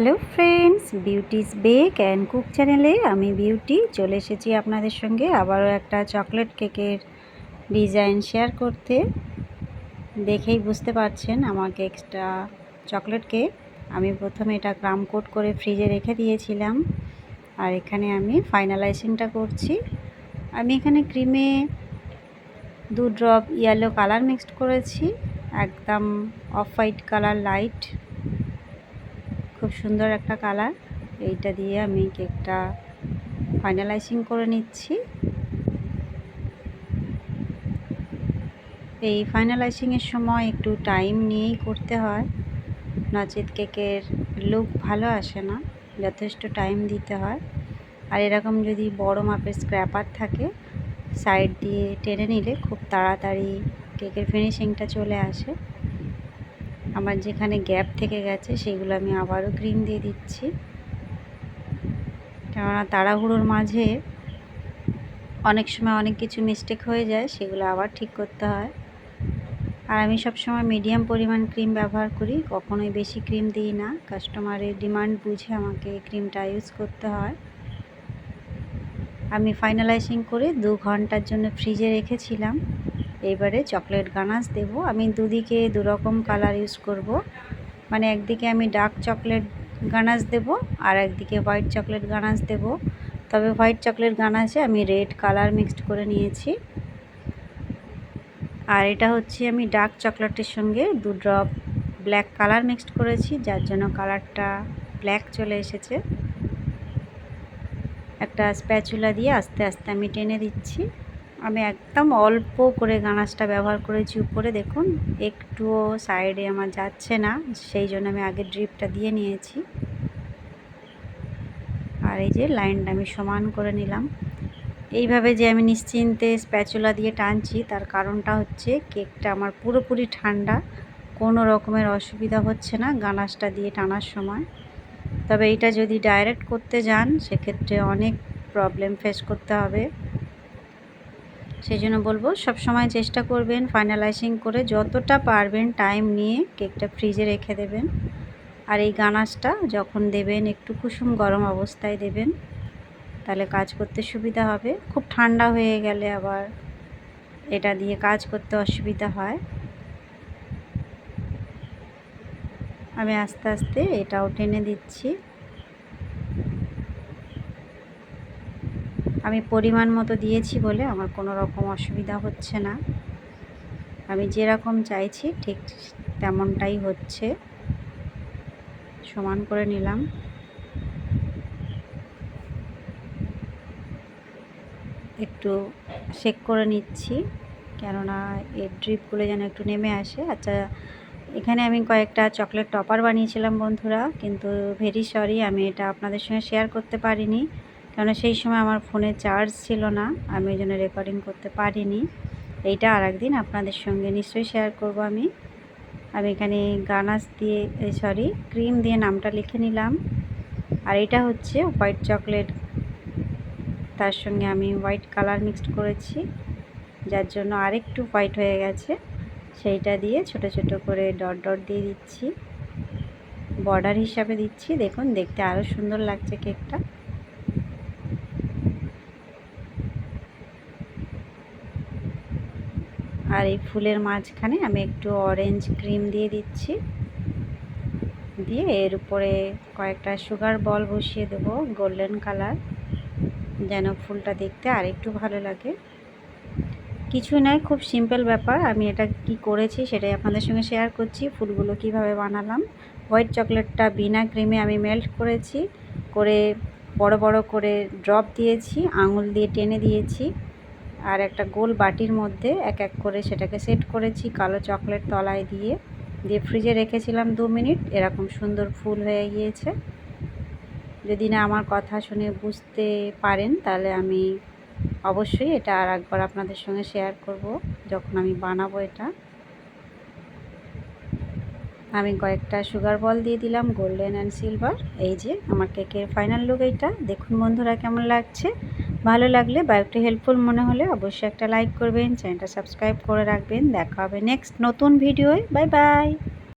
Hello friends, Beauty's bake and cook চ্যানেলে আমি beauty চলে এসেছি আপনাদের সঙ্গে আবারও একটা চকলেট কেকের ডিজাইন শেয়ার করতে। দেখেই বুঝতে পারছেন আমার কেকটা চকলেট কেক। আমি প্রথমে এটা গ্রাম কোট করে ফ্রিজে রেখে দিয়েছিলাম আর এখানে আমি ফাইনালাইজিংটা করছি। আমি এখানে ক্রিমে দু ড্রপ ইয়েলো কালার মিক্সড করেছি, একদম অফ হোয়াইট কালার লাইট খুব সুন্দর একটা কালার। এইটা দিয়ে আমি কেকটা ফাইনালাইজিং করে নিচ্ছি। এই ফাইনালাইজিংয়ের সময় একটু টাইম নিয়েই করতে হয়। নচেত কেকের লুক ভালো আসে না, যথেষ্ট টাইম দিতে হয়। আর এরকম যদি বড় মাপের স্ক্র্যাপার থাকে সাইড দিয়ে টেনে নিলে খুব তাড়াতাড়ি কেকের ফিনিশিংটা চলে আসে। আমার যেখানে গ্যাপ থেকে গেছে, সেগুলো আমি আবারও ক্রিম দিয়ে দিচ্ছি। কেননা তাড়াহুড়োর মাঝে অনেক সময় অনেক কিছু মিস্টেক হয়ে যায়, সেগুলো আবার ঠিক করতে হয়। আর আমি সবসময় মিডিয়াম পরিমাণ ক্রিম ব্যবহার করি, কখনোই বেশি ক্রিম দিই না। কাস্টমারের ডিমান্ড বুঝে আমাকে ক্রিমটা ইউজ করতে হয়। আমি ফাইনালাইজিং করে দু ঘণ্টার জন্য ফ্রিজে রেখেছিলাম। এবারে চকলেট গানাশ দেব। আমি দুদিকে দুরকম কালার ইউজ করব। মানে একদিকে আমি ডার্ক চকলেট গানাশ দেব আর একদিকে হোয়াইট চকলেট গানাশ দেব। তবে হোয়াইট চকলেট গানাশে আমি রেড কালার মিক্সড করে নিয়েছি। আর এটা হচ্ছে আমি ডার্ক চকলেটের সঙ্গে দু ড্রপ ব্ল্যাক কালার মিক্সড করেছি, যার জন্য কালারটা ব্ল্যাক চলে এসেছে। একটা স্প্যাচুলা দিয়ে আস্তে আস্তে আমি টেনে দিচ্ছি। আমি একদম অল্প করে গানাশটা ব্যবহার করেছি উপরে, দেখুন। একটুও সাইডে আমার যাচ্ছে না, সেই জন্য আমি আগে ড্রিপটা দিয়ে নিয়েছি। আর এই যে লাইনটা আমি সমান করে নিলাম। এইভাবে যে আমি নিশ্চিন্তে স্প্যাচুলা দিয়ে টানছি, তার কারণটা হচ্ছে কেকটা আমার পুরোপুরি ঠান্ডা, কোনো রকমের অসুবিধা হচ্ছে না গানাশটা দিয়ে টানার সময়। তবে এটা যদি ডাইরেক্ট করতে যান, সেক্ষেত্রে অনেক প্রবলেম ফেস করতে হবে। সেই জন্য বলব, সব সময় চেষ্টা করবেন ফাইনালাইজিং করে যতটা পারবেন টাইম নিয়ে কেকটা ফ্রিজে রেখে দেবেন। আর এই গানাশটা যখন দেবেন, একটু কুসুম গরম অবস্থায় দেবেন, তাহলে কাজ করতে সুবিধা হবে। খুব ঠান্ডা হয়ে গেলে আবার এটা দিয়ে কাজ করতে অসুবিধা হয়। আমি আস্তে আস্তে এটাও টেনে দিচ্ছি। আমি পরিমাণ মতো দিয়েছি বলে আমার কোনো রকম অসুবিধা হচ্ছে না। আমি যেরকম চাইছি, ঠিক তেমনটাই হচ্ছে। সমান করে নিলাম। একটু শেক করে নিচ্ছি, কেননা এর ড্রিপগুলো যেন একটু নেমে আসে। আচ্ছা এখানে আমি কয়েকটা চকলেট টপার বানিয়েছিলাম বন্ধুরা, কিন্তু ভেরি সরি আমি এটা আপনাদের সঙ্গে শেয়ার করতে পারিনি। কেন সেই সময় আমার ফোনে চার্জ ছিল না, আমি ওই জন্য রেকর্ডিং করতে পারিনি। এইটা আর একদিন আপনাদের সঙ্গে নিশ্চয়ই শেয়ার করব আমি। আমি এখানে গানাস দিয়ে সরি ক্রিম দিয়ে নামটা লিখে নিলাম। আর এটা হচ্ছে হোয়াইট চকলেট তার সঙ্গে আমি হোয়াইট কালার মিক্সড করেছি, যার জন্য আরেকটু হোয়াইট হয়ে গেছে। সেইটা দিয়ে ছোট ছোট করে ডট ডট দিয়ে দিচ্ছি। বর্ডার হিসাবে দিচ্ছি। দেখুন, দেখতে আরও সুন্দর লাগছে কেকটা আর এই ফুলের মাঝখানে আমি একটু অরেঞ্জ ক্রিম দিয়ে দিচ্ছি। দিয়ে এর উপরে কয়েকটা সুগার বল বসিয়ে দেব গোল্ডেন কালার যেন ফুলটা দেখতে আর একটু ভালো লাগে। কিছু নয়, খুব সিম্পল ব্যাপার। আমি এটা কি করেছি সেটাই আপনাদের সঙ্গে শেয়ার করছি, ফুলগুলো কীভাবে বানালাম। হোয়াইট চকলেটটা বিনা ক্রিমে আমি মেল্ট করেছি, করে বড় বড় করে ড্রপ দিয়েছি, আঙুল দিয়ে টেনে দিয়েছি। আর একটা গোল বাটির মধ্যে এক এক করে সেটাকে সেট করেছি কালো চকলেট তলায় দিয়ে। দিয়ে ফ্রিজে রেখেছিলাম দু মিনিট, এরকম সুন্দর ফুল হয়ে গিয়েছে। যদি না আমার কথা শুনে বুঝতে পারেন, তাহলে আমি অবশ্যই এটা আর একবার আপনাদের সঙ্গে শেয়ার করব যখন আমি বানাবো এটা। আমি কয়েকটা সুগার বল দিয়ে দিলাম, গোল্ডেন অ্যান্ড সিলভার। এই যে আমার কেকের ফাইনাল লুক এইটা। দেখুন বন্ধুরা কেমন লাগছে। ভালো লাগলে বা একটু হেল্পফুল মনে হলে অবশ্যই একটা লাইক করবেন চ্যানেলটা সাবস্ক্রাইব করে রাখবেন। দেখা হবে নেক্সট নতুন ভিডিওয় বাই বাই